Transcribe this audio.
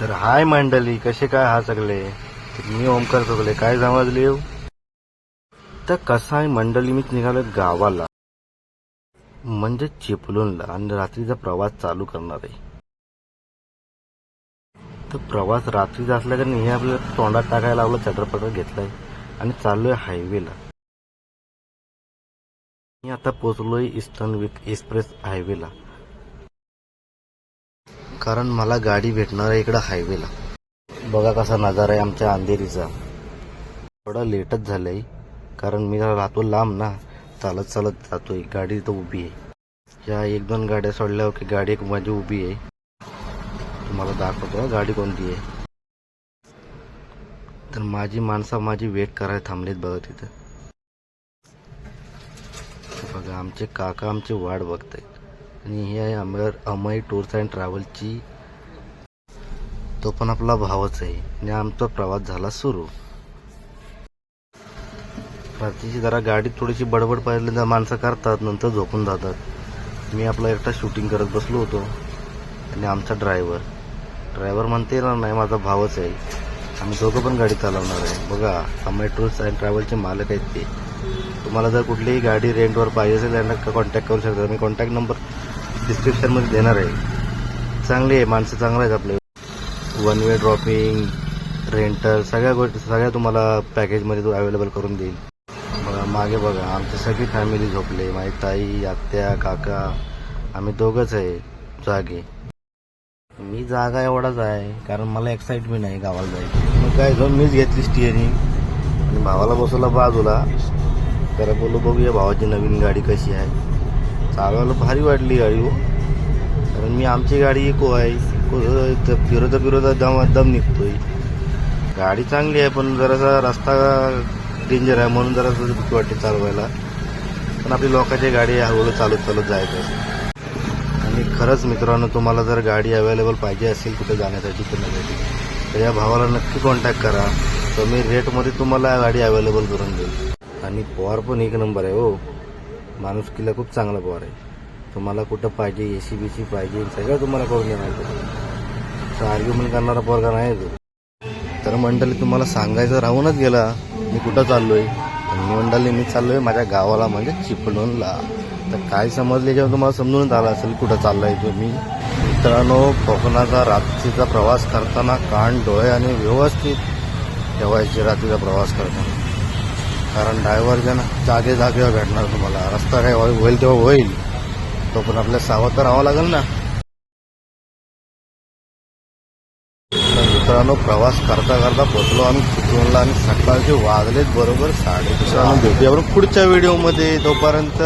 तर हाय मंडळी कसे काय हा सगळे? मी ओमकार सगळे काय समजले येऊ तर कसा आहे मंडळी मीच निघालो गावाला. म्हणजे चिपलूनला आणि रात्रीचा प्रवास चालू करणार आहे. तर प्रवास रात्रीचा असला कारण हे आपल्याला तोंडात टाकायला लावलं चटरपटर घेतलाय आणि चाललोय हायवेला मी आता पोचलोय ईस्टर्न विक एक्सप्रेस हायवेला कारण मला गाडी भेटणार आहे इकडं हायवेला बघा कसा नजारा आहे आमच्या अंधेरीचा. थोडा लेटच झालंय कारण मी राहतो लांब ना चालत चालत जातोय गाडी तर उभी आहे. या एक दोन गाड्या सोडल्यावर की गाडी एक माझी उभी आहे. तुम्हाला दाखवतो गाडी कोणती आहे. तर माझी माणसं माझी वेट करायला थांबलेत बघा तिथं. बघा आमचे काका आमची वाट बघतायत. आणि ही आहे अमर अमय टूर्स अँड ट्रॅव्हलची तो पण आपला भावच आहे आणि आमचा प्रवास झाला सुरू. रात्रीची जरा गाडी थोडीशी बडबड पहिल्यांदा माणसं करतात नंतर झोपून जातात. मी आपला एकटा शूटिंग करत बसलो होतो आणि आमचा ड्रायव्हर ड्रायव्हर म्हणते ना नाही माझा भावच आहे. आम्ही दोघं पण गाडी चालवणार आहे. बघा अमय टूर्स अँड ट्रॅव्हलचे मालक आहेत ते. तुम्हाला जर कुठलीही गाडी रेंटवर पाहिजे असेल त्यांना कॉन्टॅक्ट करू शकता. मी कॉन्टॅक्ट नंबर डिस्क्रिप्शनमध्ये देणार आहे. चांगली आहे माणसं चांगलं आहेत आपले. वन वे ड्रॉपिंग रेंटल सगळ्या गोष्टी सगळ्या तुम्हाला पॅकेजमध्ये तो अवेलेबल करून देईल. बघा मागे बघा आमची सगळी फॅमिली झोपले माझी ताई आत्या काका आम्ही दोघंच आहे जागे. मी जागा एवढाच आहे कारण मला एक्साइटमेंट आहे गावाला जायची. मग काय जाऊन मीच घेतली स्टिअरिंग आणि भावाला बसवला बाजूला. तर बोलू बघूया भावाची नवीन गाडी कशी आहे. चालवायला भारी वाटली गाडी हो. कारण मी आमची गाडी इको हो आहे. इको इथं फिरवता फिरवता दम दम निघतोय. गाडी चांगली आहे पण जरासा रस्ता डेंजर आहे म्हणून जरासं भीती वाटते चालवायला. पण आपली लोकांची गाडी हळूहळू चालत चालत जायचं असं आणि खरंच मित्रांनो तुम्हाला जर गाडी अवेलेबल पाहिजे असेल कुठे जाण्यासाठी फिरण्यासाठी तर या भावाला नक्की कॉन्टॅक्ट करा. कमी रेटमध्ये तुम्हाला गाडी अवेलेबल करून देईल. आणि पॉवर पण एक नंबर आहे हो. माणुसकीला खूप चांगला पवार आहे. तुम्हाला कुठं पाहिजे ए सी बी सी पाहिजे सगळं तुम्हाला करून देणार आर्ग्युमेंट करणारा पोरगा नाही तो. तर मंडळी तुम्हाला सांगायचं राहूनच गेला. मी कुठं चाललोय? आणि मंडळी मी चाललोय माझ्या गावाला म्हणजे चिपळूणला. तर काय समजले जेव्हा तुम्हाला समजूनच आलं असेल कुठं चाललाय तुम्ही मित्रांनो कोकणाचा रात्रीचा प्रवास करताना कान डोळे आणि व्यवस्थित ठेवायचे रात्रीचा प्रवास करताना. कारण डायव्हर्जन ना जागे जागेवर भेटणार तुम्हाला. रस्ता काय होईल तेव्हा होईल. तो पण आपल्याला सावध तर राहावं लागेल ना. मित्रांनो प्रवास करता करता पोचलो आम्ही चिपळूणला आणि सकाळचे वाजलेत बरोबर साडे मित्रांनो भेटूया पुढच्या व्हिडिओमध्ये तोपर्यंत